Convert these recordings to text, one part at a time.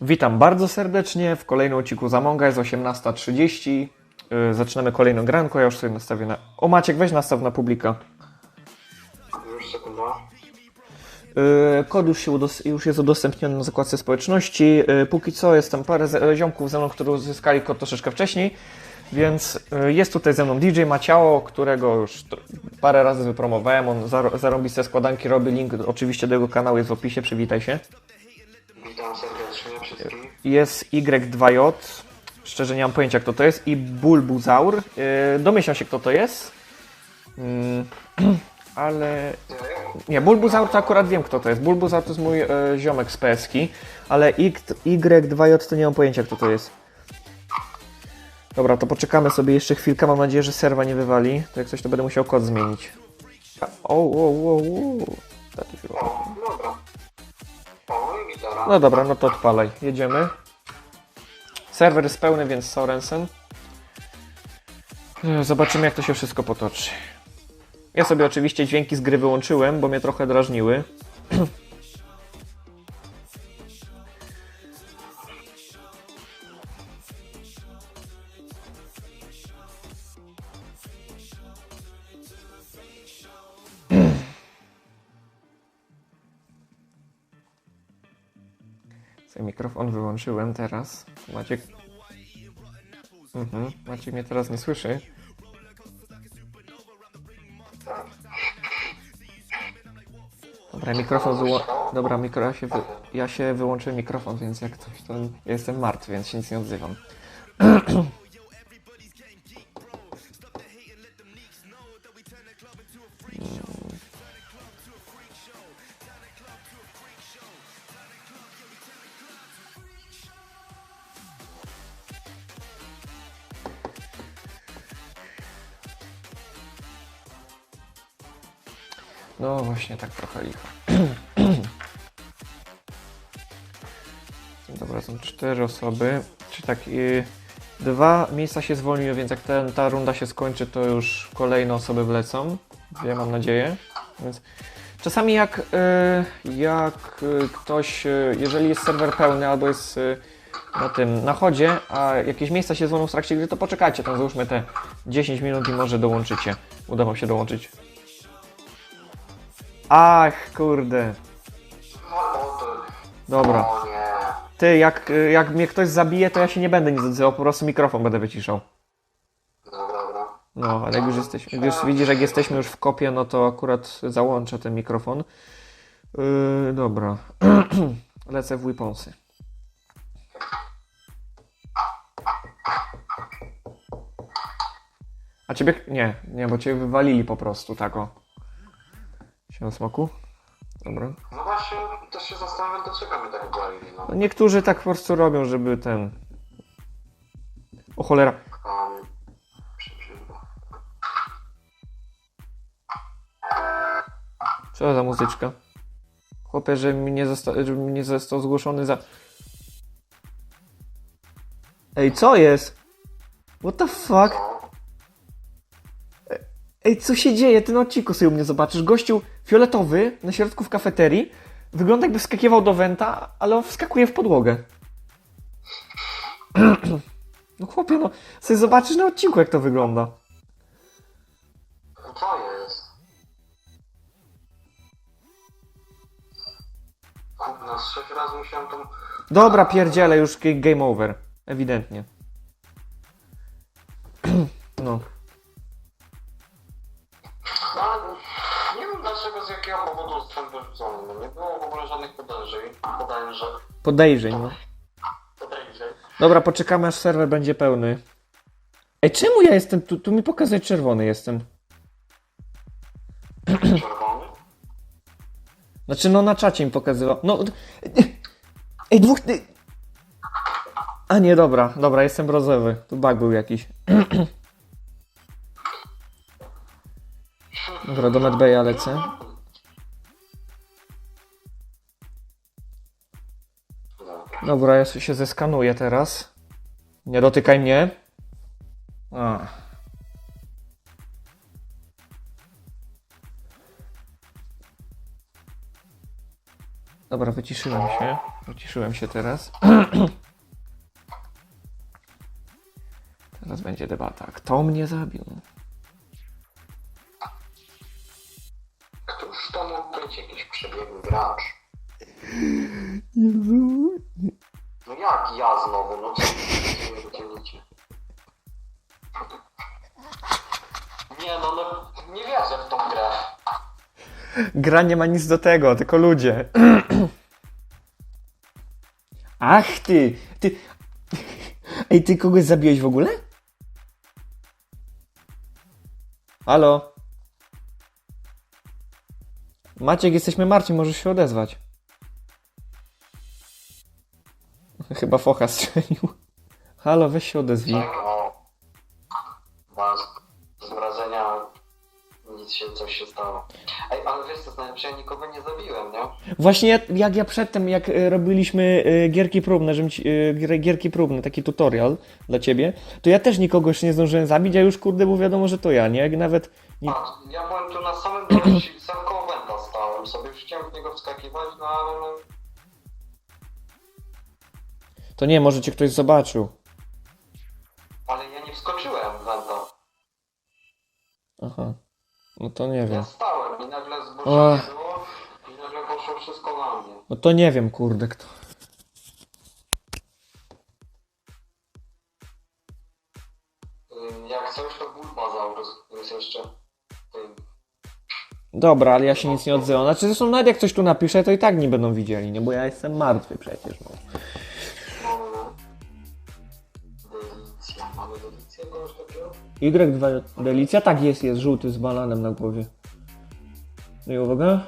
Witam bardzo serdecznie w kolejnym odcinku z Amonga. Jest 18.30. Yy, zaczynamy kolejną granko. Ja już sobie nastawię na... O Maciek, weź nastaw na publika. Już sekunda. Yy, kod już, się udos- już jest udostępniony na zakładce społeczności. Yy, póki co jest tam parę z- ziomków ze mną, którzy uzyskali kod troszeczkę wcześniej. Więc yy, jest tutaj ze mną DJ Maciało, którego już tr- parę razy wypromowałem. On zar- zarąbiste składanki robi. Link oczywiście do jego kanału jest w opisie. Przywitaj się. Witam serdecznie. Jest Y2J. Szczerze nie mam pojęcia kto to jest. I Bulbuzaur. Yy, domyślam się kto to jest. Mm, ale nie, Bulbuzaur to akurat wiem kto to jest. Bulbuzaur to jest mój e, ziomek z PSki, ale Y- Y2J to nie mam pojęcia kto to jest. Dobra, to poczekamy sobie jeszcze chwilkę. Mam nadzieję, że serwa nie wywali. To jak coś to będę musiał kod zmienić. O, o, o, o. No dobra, no to odpalaj. Jedziemy. Serwer jest pełny, więc Sorensen. E, Zobaczymy, jak to się wszystko potoczy. Ja sobie oczywiście dźwięki z gry wyłączyłem, bo mnie trochę drażniły. mikrofon wyłączyłem teraz. Mhm. Maciek mnie teraz nie słyszy. Dobra, mikrofon. Dobra, mikro... ja, się wy... ja się wyłączyłem mikrofon, więc jak coś to... Ja jestem martwy, więc się nic nie odzywam. No właśnie, tak trochę licho. Dobra, są cztery osoby. Czy tak, y, dwa miejsca się zwolniły, więc jak ten, ta runda się skończy, to już kolejne osoby wlecą. Ja mam nadzieję. Więc czasami jak, y, jak y, ktoś, y, jeżeli jest serwer pełny albo jest na tym, na chodzie, a jakieś miejsca się zwolną w trakcie gry, to poczekajcie, tam załóżmy te 10 minut i może dołączycie. Uda wam się dołączyć. Ach, kurde. Dobra. O nie. Ty, jak, jak mnie ktoś zabije, to ja się nie będę nic odzywał, po prostu mikrofon będę wyciszał. Dobra, dobra. No, ale jak już jesteśmy, jak już widzisz, jak jesteśmy już w kopie, no to akurat załączę ten mikrofon. Yy, dobra. Lecę w weaponsy. A ciebie... Nie, nie, bo cię wywalili po prostu, tak o. Się smoku? Dobra. No właśnie, też się zastanawiam, dlaczego mnie tak walili, no. No niektórzy tak po prostu robią, żeby ten... O cholera. Um. Co za muzyczka? Chłopie, że mi nie, zosta- żeby mi nie został zgłoszony za... Ej, co jest? What the fuck? Ej, co się dzieje? Ty na odcinku sobie u mnie zobaczysz. Gościu fioletowy na środku w kafeterii. Wygląda jakby wskakiwał do wenta, ale on wskakuje w podłogę. No chłopie, no sobie zobaczysz na odcinku jak to wygląda. Co jest? Kurna, z trzech razy musiałem tą... Dobra, pierdziele, już game over. Ewidentnie. No, No, nie było w ogóle żadnych podejrzeń. Podejrzeń. Podejrzeń, no. Podejrzeń. Dobra, poczekamy aż serwer będzie pełny. Ej, czemu ja jestem tu? Tu mi pokazuje czerwony jestem. Czerwony? Znaczy, no na czacie mi pokazywał. No. Ej, dwóch. A nie, dobra, dobra, jestem brązowy. Tu bug był jakiś. Dobra, do Medbaya lecę. Dobra. Ja się zeskanuję teraz. Nie dotykaj mnie. A. Dobra, wyciszyłem się. Uciszyłem się teraz. teraz będzie debata. Kto mnie zabił? Gra nie ma nic do tego, tylko ludzie. Ach ty, ty. Ej, ty kogoś zabiłeś w ogóle? Halo? Maciek, jesteśmy martwi, możesz się odezwać. Chyba focha strzelił. Halo, weź się odezwij. Bez, wrażenia nic się, coś się stało. Ej, ale wiesz co najlepsze, ja nikogo nie zabiłem, nie? Właśnie jak, jak ja przedtem, jak e, robiliśmy e, gierki próbne, żebym ci, e, gier- gierki próbne, taki tutorial dla ciebie, to ja też nikogo jeszcze nie zdążyłem zabić, a już kurde było wiadomo, że to ja, nie? Jak nawet... Nie... A, ja byłem tu na samym dole, sam koło węta stałem sobie, już chciałem w niego wskakiwać, no ale no... To nie, może cię ktoś zobaczył. Ale ja nie wskoczyłem w węta. Aha. No to nie wiem. Ja stałem było i nagle poszło wszystko na mnie. No to nie wiem, kurde, kto. Ym, Jak coś to Bulbazaurus jest jeszcze tym. Dobra, ale ja się nic nie odzywam. Znaczy, zresztą nawet jak coś tu napiszę, to i tak nie będą widzieli, nie? Bo ja jestem martwy przecież, no. No, Delicja. Mamy delicję kogoś takiego? Y2 Delicja? Tak, jest, jest, żółty z bananem na głowie. No i uwaga.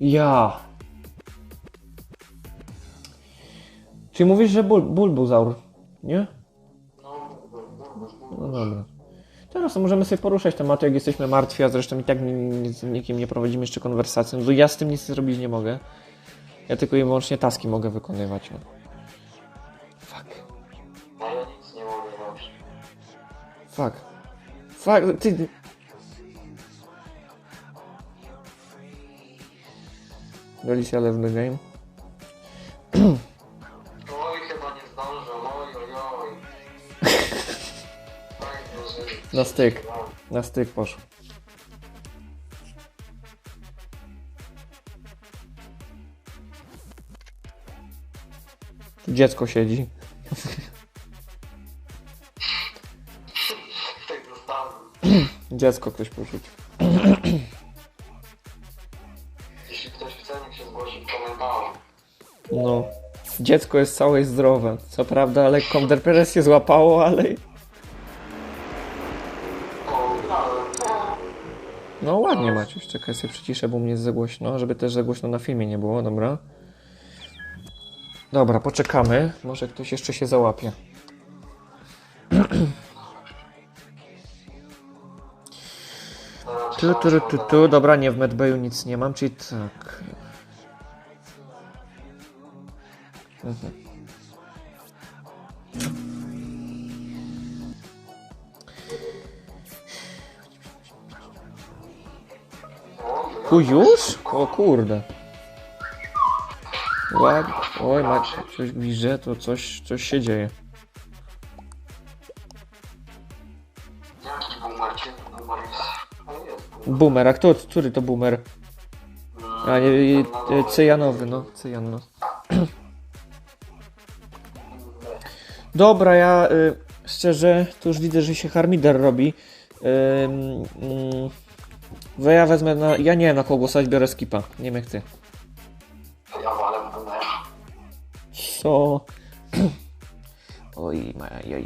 Ja. Czyli mówisz, że bul bulbuzaur, nie? No, dobra. Teraz możemy sobie poruszać tematy, jak jesteśmy martwi, a zresztą i tak z nikim nie prowadzimy jeszcze konwersacji. No ja z tym nic zrobić nie mogę. Ja tylko i wyłącznie taski mogę wykonywać. No. Fuck. no ja nic nie mogę robić. Fuck. Fuck, ty... Delicia left the game. Oj, chyba nie zdążę, oj, oj, oj. Na styk. Na styk poszło. Tu dziecko siedzi. Tak. Dziecko ktoś porzucił. No. Dziecko jest całe i zdrowe. Co prawda lekką depresję złapało, ale... No ładnie Maciuś, czekaj sobie przyciszę, bo mnie jest za głośno, żeby też za głośno na filmie nie było, dobra. Dobra, poczekamy. Może ktoś jeszcze się załapie. Tu, tu, tu, tu, dobra, nie, w medbayu nic nie mam, czyli tak. Mhm. Tu już? O kurde. Ład... Oj, Macie, coś bliżej, to coś, coś się dzieje. Boomer? A kto, który to boomer? A, nie, cyjanowy, no, cyjan. Dobra, ja y, szczerze, tu już widzę, że się harmider robi. Mm, to ja wezmę na. Ja nie wiem na kogo głosować, biorę skipa. Nie wiem jak ty. Ja walę boomer. Co? Oj, jaj.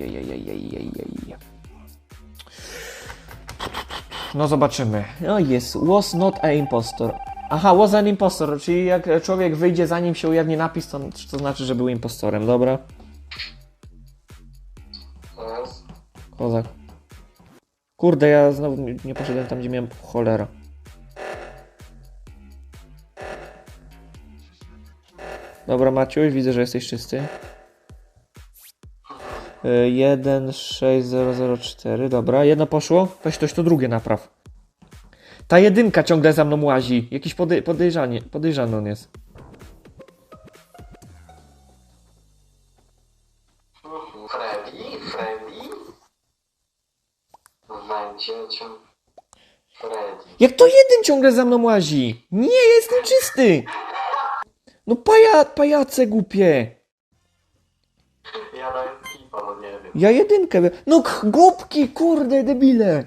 No zobaczymy. No jest, was not a impostor. Aha, was an impostor, czyli jak człowiek wyjdzie zanim się ujawni napis, to, to znaczy, że był impostorem, dobra? Kozak. Kurde, ja znowu nie- poszedłem tam, gdzie miałem cholera. Dobra, Maciuś, widzę, że jesteś czysty. Y, 16004, dobra, jedno poszło. Weź ktoś to drugie napraw. Ta jedynka ciągle za mną łazi. Jakiś podej podejrzanie, podejrzany on jest. Freddy. Jak to jeden ciągle za mną łazi? Nie, ja jestem czysty! No paja, pajace głupie! Ja no nie wiem. Ja jedynkę. No k- głupki, kurde, debile!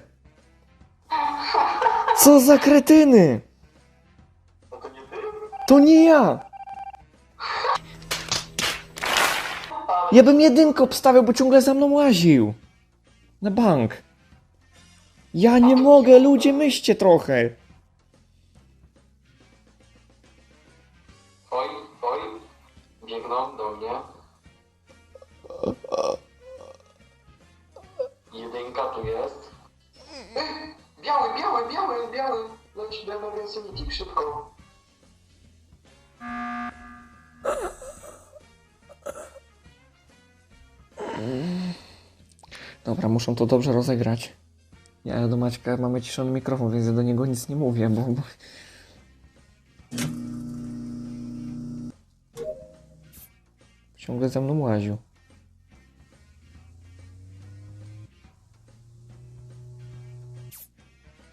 Co za kretyny! No to nie ty? To nie ja! Ja bym jedynkę obstawiał, bo ciągle za mną łaził. Na bank. Ja nie mogę, ludzie, myślcie trochę. Oj, oj. Biegną do mnie. Jedynka tu jest. Ej, Biały, biały, biały, biały. Leci do Emergency szybko. Dobra, muszą to dobrze rozegrać. Ja do Maćka mam wyciszony mikrofon, więc ja do niego nic nie mówię, bo... bo... Ciągle ze mną łaził.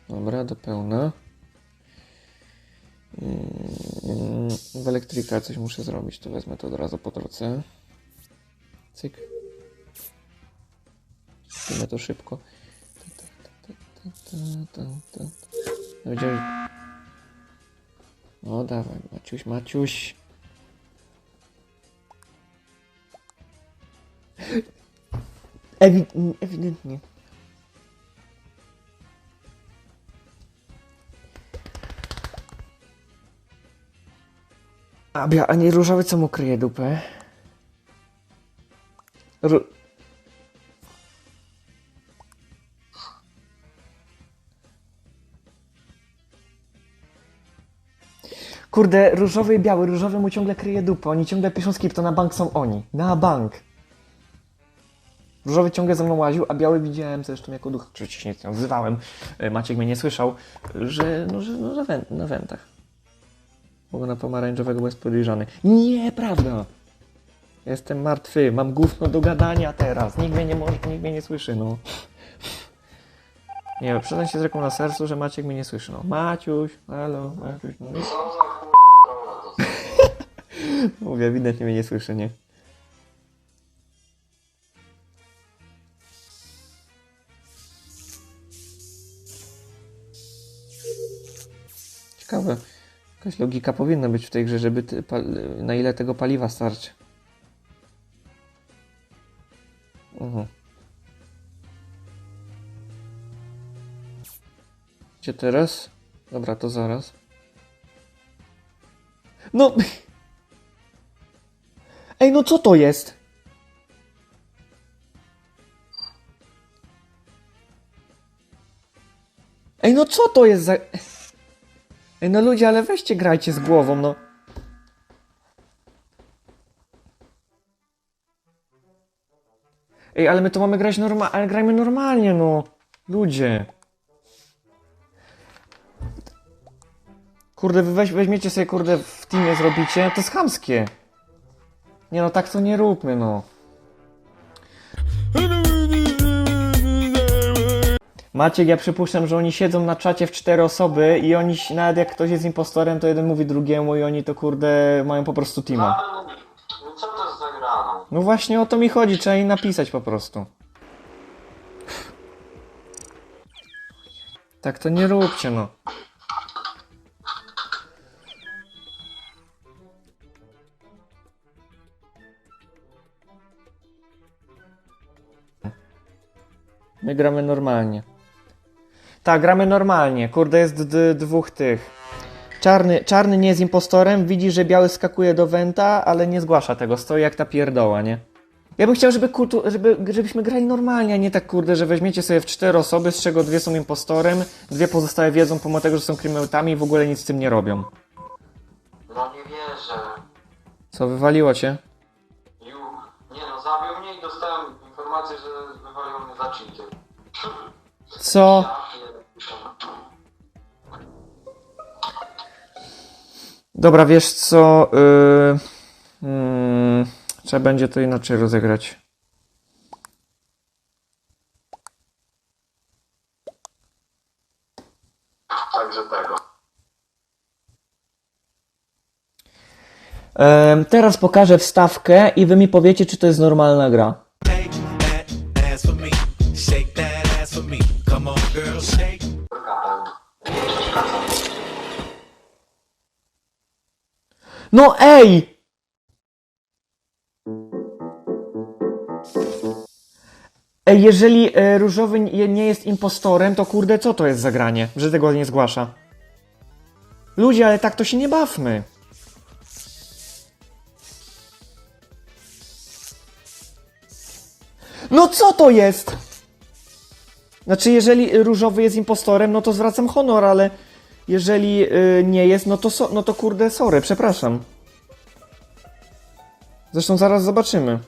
Dobra, do pełna. Mm, W elektryka coś muszę zrobić, to wezmę to od razu po drodze. Cyk. Zrobimy to szybko. Ta, ta, ta. No. No dawaj, Maciuś, Maciuś. Ewi ewidentnie. A, bia, a nie różowy co mu kryje dupę? Ró- Kurde, różowy i biały, różowy mu ciągle kryje dupę. Oni ciągle piszą skip, to na bank są oni. Na bank. Różowy ciągle ze mną łaził, a biały widziałem zresztą jako duch. Oczywiście się nie odzywałem. E, Maciek mnie nie słyszał, że, no, że no, na, wę- na wentach. Bo na pomarańczowego jest podejrzany. Nie, prawda. Jestem martwy, mam gówno do gadania teraz. Nikt mnie nie może, nikt mnie nie słyszy, no. Nie przyznam się z ręką na sercu, że Maciek mnie nie słyszy, no. Maciuś, halo, Maciuś, no. Co za kurwa to są? Mówię, ewidentnie mnie nie słyszy, nie? Ciekawe. Jakaś logika powinna być w tej grze, żeby ty, na ile tego paliwa starczy. Mhm. Gdzie teraz? Dobra, to zaraz. No! Ej, no co to jest? Ej, no co to jest za... Ej, no ludzie, ale weźcie grajcie z głową, no. Ej, ale my to mamy grać normalnie, ale grajmy normalnie, no. Ludzie. Kurde, wy weź, weźmiecie sobie, kurde, w teamie zrobicie, to jest chamskie. Nie no, tak to nie róbmy, no. Maciek, ja przypuszczam, że oni siedzą na czacie w cztery osoby i oni, nawet jak ktoś jest impostorem, to jeden mówi drugiemu i oni to, kurde, mają po prostu teama. No co to jest za gra, no? No właśnie o to mi chodzi, trzeba jej napisać po prostu. Tak to nie róbcie, no. My gramy normalnie. Tak, gramy normalnie. Kurde, jest dwóch tych. Czarny, czarny nie jest impostorem, widzi, że biały skakuje do Wenta, ale nie zgłasza tego, stoi jak ta pierdoła, nie? Ja bym chciał, żeby, kultu, żeby żebyśmy grali normalnie, a nie tak kurde, że weźmiecie sobie w cztery osoby, z czego dwie są impostorem, dwie pozostałe wiedzą pomimo tego, że są kryminaltami i w ogóle nic z tym nie robią. No nie wierzę. Co, wywaliło cię? Ju, nie no, zabił mnie i dostałem informację, że co? Dobra, wiesz co? Yy, yy, trzeba będzie to inaczej rozegrać. Także tego. Yy, teraz pokażę wstawkę i wy mi powiecie, czy to jest normalna gra. No ej! Ej, jeżeli e, różowy nie jest impostorem, to kurde, co to jest za granie, że tego nie zgłasza? Ludzie, ale tak to się nie bawmy. No co to jest? Znaczy, jeżeli różowy jest impostorem, no to zwracam honor, ale jeżeli y, nie jest, no to, so, no to kurde, sorry, przepraszam. Zresztą zaraz zobaczymy.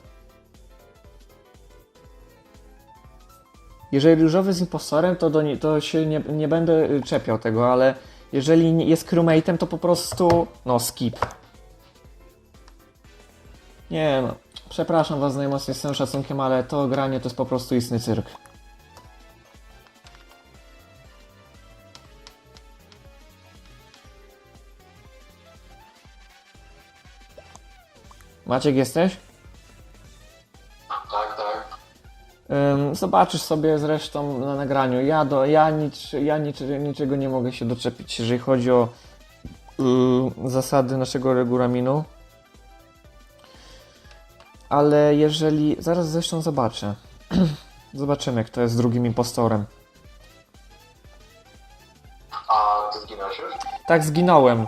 Jeżeli różowy jest impostorem, to, do nie, to się nie, nie będę y, czepiał tego, ale jeżeli jest crewmate'em, to po prostu... No, skip. Nie no, przepraszam was najmocniej z całym szacunkiem, ale to granie to jest po prostu istny cyrk. Maciek jesteś? Tak, tak. Ym, zobaczysz sobie zresztą na nagraniu. Ja, do, ja, nic, ja nic, niczego nie mogę się doczepić, jeżeli chodzi o y, zasady naszego regulaminu. Ale jeżeli. Zaraz zresztą zobaczę. Zobaczymy, kto jest drugim impostorem. A ty zginąłeś już? Tak, zginąłem.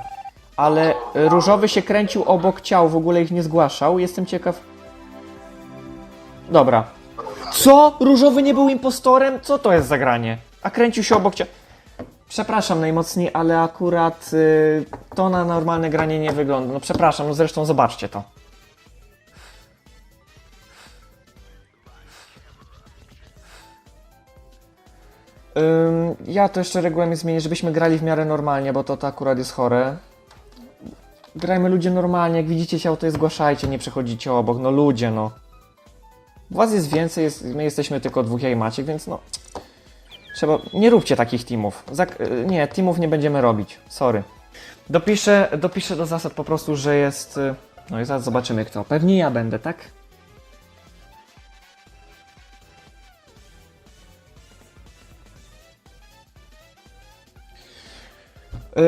Ale różowy się kręcił obok ciał, w ogóle ich nie zgłaszał. Jestem ciekaw. Dobra. Co? Różowy nie był impostorem? Co to jest za granie? A kręcił się obok ciał. Przepraszam najmocniej, ale akurat y, to na normalne granie nie wygląda. No przepraszam, no zresztą zobaczcie to. Ym, ja to jeszcze regulamin zmienię, żebyśmy grali w miarę normalnie, bo to, to akurat jest chore. Grajmy ludzie normalnie, jak widzicie ciało, to zgłaszajcie, nie przechodzicie obok, no ludzie, no. Was jest więcej, jest, my jesteśmy tylko dwóch, ja i Maciek, więc no... Trzeba, nie róbcie takich teamów. Zak y, nie, teamów nie będziemy robić, sorry. Dopiszę, dopiszę do zasad po prostu, że jest... y, No i zaraz zobaczymy kto. Pewnie ja będę, tak?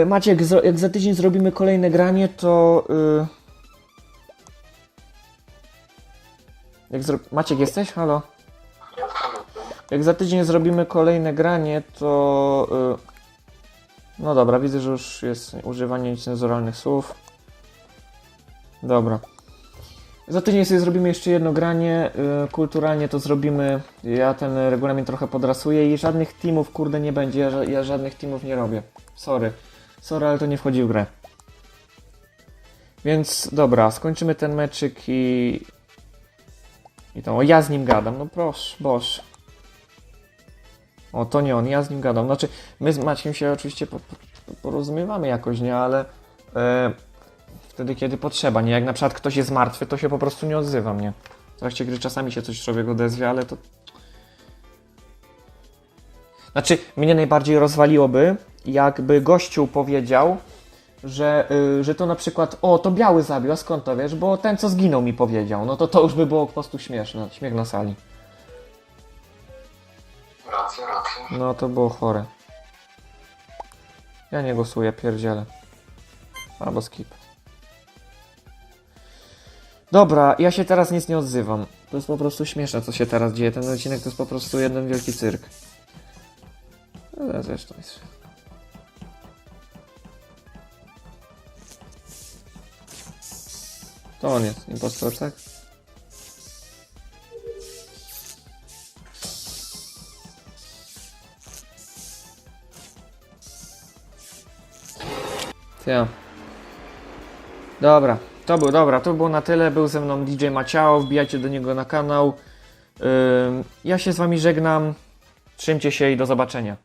Maciek, zro- jak za tydzień zrobimy kolejne granie, to. y, Jak zro... Maciek, jesteś? Halo? Jak za tydzień zrobimy kolejne granie, to. y, No dobra, widzę, że już jest używanie niecenzuralnych słów. Dobra. Za tydzień sobie zrobimy jeszcze jedno granie. Kulturalnie to zrobimy. Ja ten regulamin trochę podrasuję i żadnych teamów, kurde, nie będzie. Ja, ja żadnych teamów nie robię. Sorry. Sorry, ale to nie wchodzi w grę. Więc dobra, skończymy ten meczyk i. I to, o ja z nim gadam, no proszę, boż. O, to nie on, ja z nim gadam. Znaczy, my z Maćkiem się oczywiście po, po, porozumiewamy jakoś, nie, ale e, wtedy, kiedy potrzeba, nie? Jak na przykład ktoś jest martwy, to się po prostu nie odzywa, mnie. W trakcie gry czasami się coś człowiek odezwie, ale to... Znaczy, mnie najbardziej rozwaliłoby, jakby gościu powiedział, że, y, że to na przykład, o, to biały zabił, a skąd to wiesz? Bo ten, co zginął, mi powiedział. No to to już by było po prostu śmieszne, śmiech na sali. Racja, racja. No to było chore. Ja nie głosuję, pierdzielę. Albo skip. Dobra, ja się teraz nic nie odzywam. To jest po prostu śmieszne, co się teraz dzieje. Ten odcinek to jest po prostu jeden wielki cyrk. Ale zresztą jest... To on jest, impostor, tak? Ja. Dobra, to był, dobra, to było na tyle. Był ze mną DJ Maciao, wbijajcie do niego na kanał. Ym, ja się z wami żegnam. Trzymcie się i do zobaczenia.